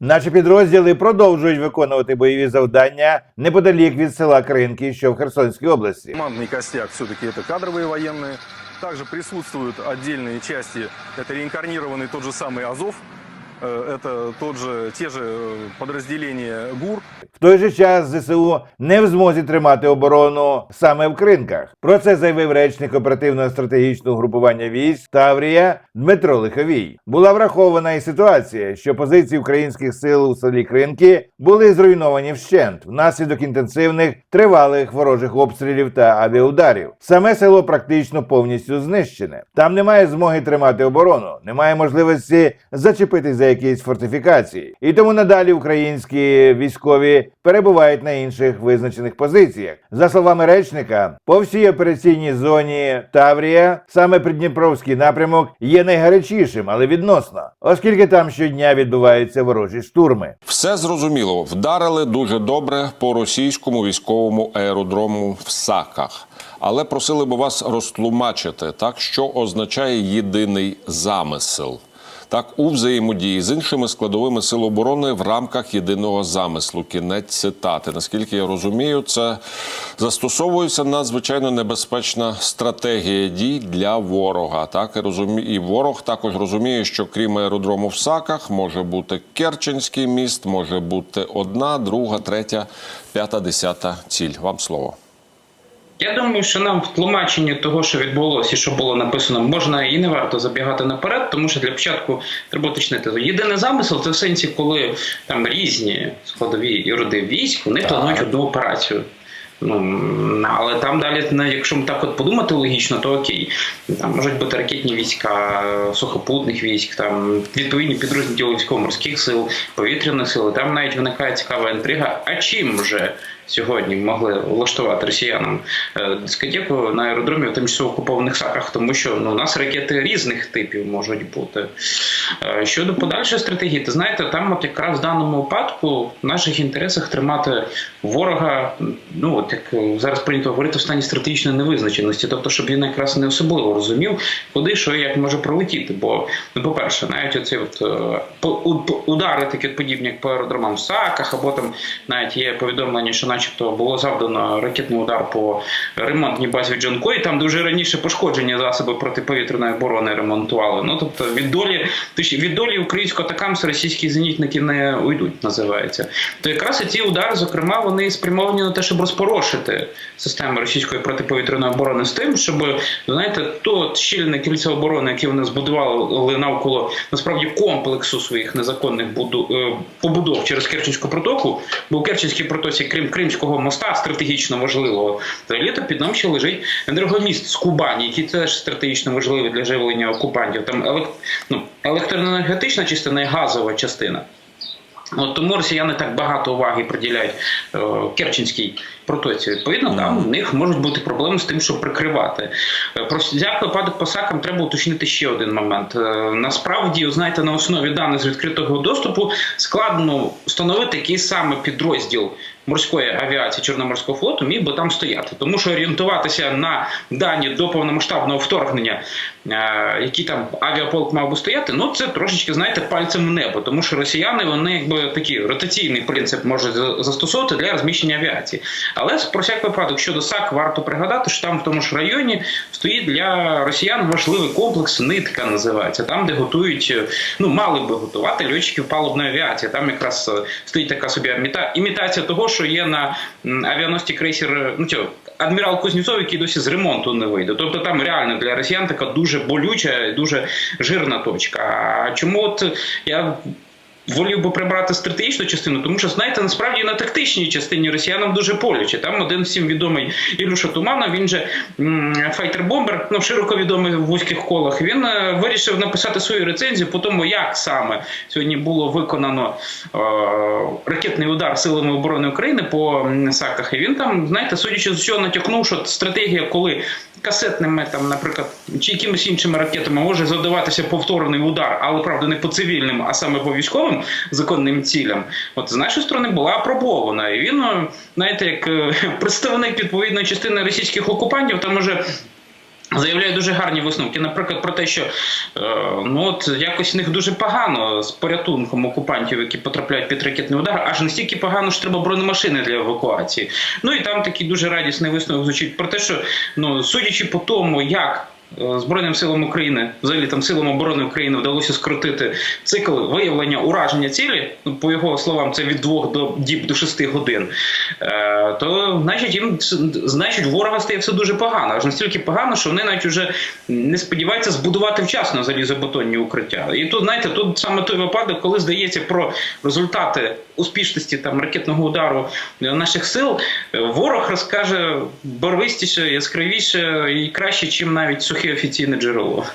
Наші підрозділи продовжують виконувати бойові завдання неподалік від села Кринки, що в Херсонській області. Командный костяк все-таки это кадровые военные. Также присутствуют отдельные части. Это реинкарнированный тот же самый Азов. Э, Это тот же, те же э, подразделения ГУР. В той же час ЗСУ не в змозі тримати оборону саме в Кринках. Про це заявив речник оперативного стратегічного групування військ Таврія Дмитро Лиховій. Була врахована і ситуація, що позиції українських сил у селі Кринки були зруйновані вщент внаслідок інтенсивних тривалих ворожих обстрілів та авіаударів. Саме село практично повністю знищене. Там немає змоги тримати оборону, немає можливості зачепитись за якісь фортифікації. І тому надалі українські військові перебувають на інших визначених позиціях. За словами речника, по всій операційній зоні Таврія саме Придніпровський напрямок є найгарячішим, але відносно, оскільки там щодня відбуваються ворожі штурми. Все зрозуміло. Вдарили дуже добре по російському військовому аеродрому в Саках. Але просили би вас розтлумачити, так що означає єдиний замисел. Так, у взаємодії з іншими складовими сил оборони в рамках єдиного замислу. Кінець цитати. Наскільки я розумію, це застосовується надзвичайно небезпечна стратегія дій для ворога. Так і розумі... і ворог також розуміє, що крім аеродрому в Саках може бути Керченський міст, може бути одна, друга, третя, п'ята, десята ціль. Вам слово. Я думаю, що нам в тлумаченні того, що відбулося і що було написано, можна і не варто забігати наперед, тому що для початку треба уточнити. Єдиний замисел це в сенсі, коли там різні складові і роди військ, вони планують одну операцію. Ну, але там далі, якщо так от подумати логічно, то окей. Там можуть бути ракетні війська, сухопутних військ, там відповідні підрозділи військово-морських сил, повітряних сил. Там навіть виникає цікава інтрига. А чим вже сьогодні могли влаштувати росіянам е, дискотеку на аеродромі в тимчасово окупованих саках, тому що ну, у нас ракети різних типів можуть бути. Е, Щодо подальшої стратегії, ти знаєте, там от якраз в даному випадку в наших інтересах тримати ворога, ну от як зараз прийнято говорити, стані стратегічної невизначеності, тобто, щоб він якраз не особливо розумів, куди що як може пролетіти. Бо, ну, по-перше, навіть оці от е, удари, такі подібні, як по аеродромам в Саках, або там навіть є повідомлення, що, начебто, було завдано ракетний удар по ремонтній базі в Джанкої, там де вже раніше пошкоджені засоби протиповітряної оборони ремонтували. Ну тобто від долі від долі українського атакамсу російські зенітники не уйдуть, називається. То якраз ці удари, зокрема, вони спрямовані на те, щоб розпорошити системи російської протиповітряної оборони з тим, щоб знаєте, то щільне кільце оборони, яке вони збудували навколо насправді комплексу своїх незаконних е, побудов через Керченську протоку, бо у Керченській протоці, крім Кримського моста, стратегічно важливого, то під ним ще лежить енергоміст з Кубані, який теж стратегічно важливий для живлення окупантів. Там елек... ну, електроенергетична частина і газова частина. От тому росіяни так багато уваги приділяють е, Керченській протоці. Відповідно, там в них можуть бути проблеми з тим, щоб прикривати. Е, Про всяк випадок по сакам треба уточнити ще один момент. Е, Насправді, знаєте, на основі даних з відкритого доступу складно встановити, який саме підрозділ морської авіації Чорноморського флоту міг би там стояти, тому що орієнтуватися на дані до повномасштабного вторгнення, е, які там авіаполк мав би стояти, ну це трошечки знаєте пальцем в небо, тому що росіяни вони якби такий ротаційний принцип можуть застосовувати для розміщення авіації. Але про всяк випадок щодо САК варто пригадати, що там в тому ж районі стоїть для росіян важливий комплекс нитка називається, там де готують, е, ну мали би готувати льотчиків палубної авіації. Там якраз е, стоїть така собі іміта- імітація того, що є на авіаносці крейсер, ну цього, адмірал Кузнєцов, який досі з ремонту не вийде. Тобто там реально для росіян така дуже болюча, дуже жирна точка. А чому от я волів би прибрати стратегічну частину, тому що знаєте, насправді на тактичній частині росіянам дуже боляче. Там один всім відомий Ілюша Туманов, він же файтер-бомбер, ну широко відомий в вузьких колах. Він е, вирішив написати свою рецензію по тому, як саме сьогодні було виконано е, ракетний удар силами оборони України по саках. І він там, знаєте, судячи з усього, натякнув, що стратегія, коли касетними там, наприклад, чи якимись іншими ракетами може завдаватися повторний удар, але правда не по цивільним, а саме по військовим законним цілям. От з нашої сторони була апробована. І він, е, знаєте, як е, представник відповідної частини російських окупантів, там уже Заявляє дуже гарні висновки. Наприклад, про те, що е, ну от якось в них дуже погано з порятунком окупантів, які потрапляють під ракетний удар, аж настільки погано, що треба бронемашини для евакуації. Ну і там такий дуже радісний висновок звучить про те, що ну судячи по тому, як Збройним силам України, взагалі там силам оборони України вдалося скоротити цикл виявлення ураження цілі. Ну, по його словам, це від двох до діб до шести годин. Е, то значить їм значить ворога стає все дуже погано. Аж настільки погано, що вони навіть вже не сподіваються збудувати вчасно залізобетонні укриття. І тут, знаєте, тут саме той випадок, коли здається про результати успішності там ракетного удару наших сил, е, ворог розкаже барвистіше, яскравіше і краще, чим навіть сухе офіційне джерело.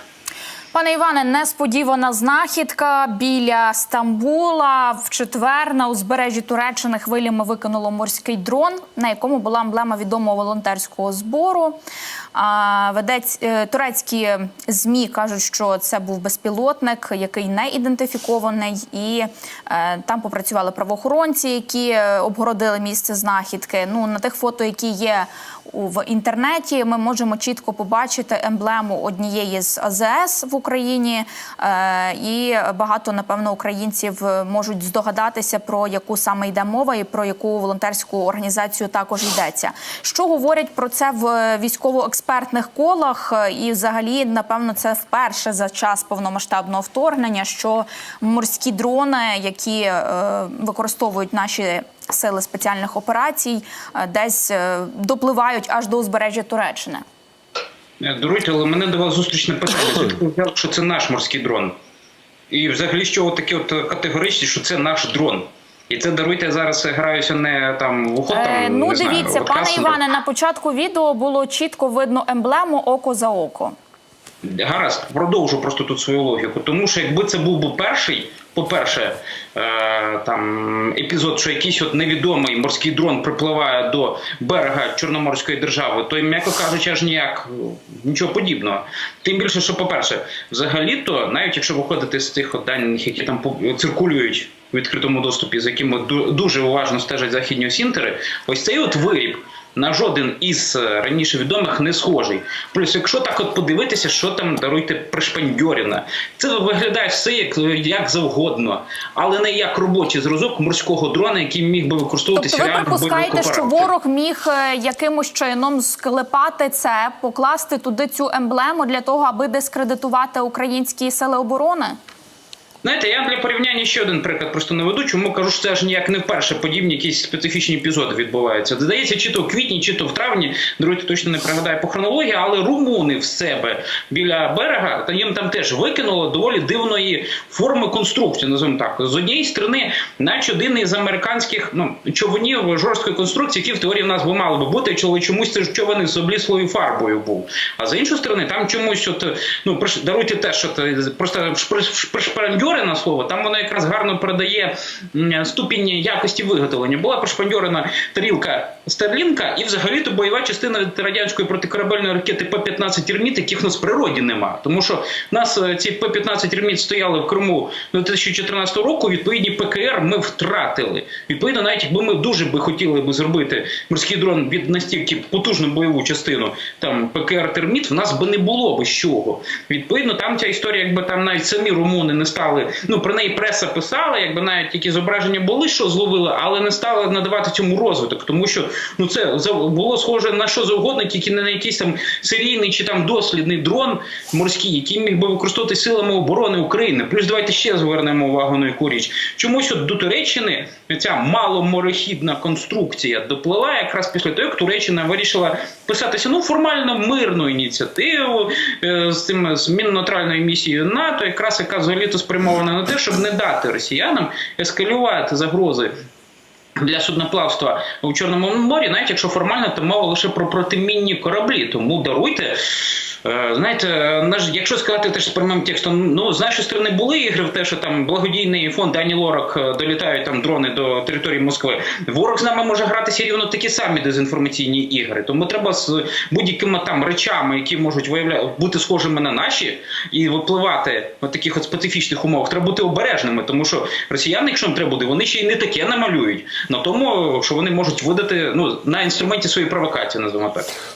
Пане Іване, несподівана знахідка біля Стамбула. В четвер на узбережжі Туреччини хвилями викинуло морський дрон, на якому була емблема відомого волонтерського збору. Ведець е, турецькі змі кажуть, що це був безпілотник, який не ідентифікований, і е, там попрацювали правоохоронці, які е, обгородили місце знахідки. Ну на тих фото, які є в інтернеті, ми можемо чітко побачити емблему однієї з АЗС в Україні, е, і багато напевно українців можуть здогадатися про яку саме йде мова і про яку волонтерську організацію також йдеться. Що говорять про це в військово-експертних колах? І, взагалі, напевно, це вперше за час повномасштабного вторгнення, що морські дрони, які е, використовують наші сили спеціальних операцій, е, десь допливають аж до узбережжя Туреччини. Е, Даруйте, але мене давало зустрічне питання. Звідки ви взяли, що це наш морський дрон? І взагалі, що от таке от категоричні, що це наш дрон. І це даруйте, я зараз граюся не там в уход, там, Е, ну, не дивіться, от пане. Іване, на початку відео було чітко видно емблему око за око. Гаразд, продовжу просто тут свою логіку. Тому що якби це був би перший, по-перше, е, там епізод, що якийсь от невідомий морський дрон припливає до берега Чорноморської держави, то, м'яко кажучи, аж ніяк нічого подібного. Тим більше, що, по-перше, взагалі-то, навіть якщо виходити з тих от даних, які там циркулюють у відкритому доступі, за якими ду- дуже уважно стежать західні осінтери, ось цей от виріб на жоден із е, раніше відомих не схожий. Плюс, якщо так от подивитися, що там даруйте пришпандьоріна, це виглядає все як, як завгодно, але не як робочий зразок морського дрона, який міг би використовуватися Тобто ви припускаєте, що ворог міг е, якимось чином склепати це, покласти туди цю емблему для того, аби дискредитувати українські сили оборони? Знаєте, я для порівняння ще один приклад просто наведу, чому кажу, що це аж ніяк не вперше подібні якісь специфічні епізоди відбуваються. Здається, чи то в квітні, чи то в травні, друзі, точно не пригадаю по хронології, але румуни в себе біля берега, та їм там теж викинуло доволі дивної форми конструкції, називаємо так. З однієї сторони, наче один із американських ну, човнів жорсткої конструкції, які в теорії в нас би мали би бути, чого чомусь це ж човен з обліслою фарбою був. А з іншої сторони, там чомусь, от, ну, даруйте те, що просто шпри- пришпандьорене слово, там воно якраз гарно передає ступінь якості виготовлення. Була пошпандьорена тарілка Старлінка і взагалі-то бойова частина від радянської протикорабельної ракети П-15 «Терміт», яких в нас в природі нема. Тому що в нас е, ці П-15 «Терміт» стояли в Криму до 2014 року, відповідні ПКР ми втратили. Відповідно, навіть якби ми дуже би хотіли би зробити морський дрон від настільки потужну бойову частину, там ПКР «Терміт», в нас би не було би з чого. Відповідно, там ця історія, якби там навіть самі румуни не стали, ну про неї преса писала, якби навіть які зображення були, що зловили, але не стали надавати цьому розвиток, тому що ну це було схоже на що завгодно, тільки не на якийсь там серійний чи там дослідний дрон морський, який міг би використовувати силами оборони України. Плюс давайте ще звернемо увагу на яку річ. Чомусь от до Туреччини ця маломорехідна конструкція доплила якраз після того, як Туреччина вирішила писатися ну формально мирну ініціативу е, з цим з мінно-нейтральною місією НАТО, якраз яка взагалі-то спрямована на те, щоб не дати росіянам ескалювати загрози. Для судноплавства у Чорному морі, навіть якщо формально, то мова лише про протимінні кораблі. Тому даруйте. Е, Знаєте, якщо сказати теж з прямим текстом, ну з нашої сторони були ігри в те, що там благодійний фонд Ані Лорак е, долітають там дрони до території Москви. Ворог з нами може гратися рівно такі самі дезінформаційні ігри. Тому треба з будь-якими там речами, які можуть виявляти бути схожими на наші, і випливати в таких от специфічних умовах, треба бути обережними, тому що росіяни, якщо їм треба буде, вони ще й не таке намалюють на тому, що вони можуть видати ну на інструменті своєї провокації, називаємо так.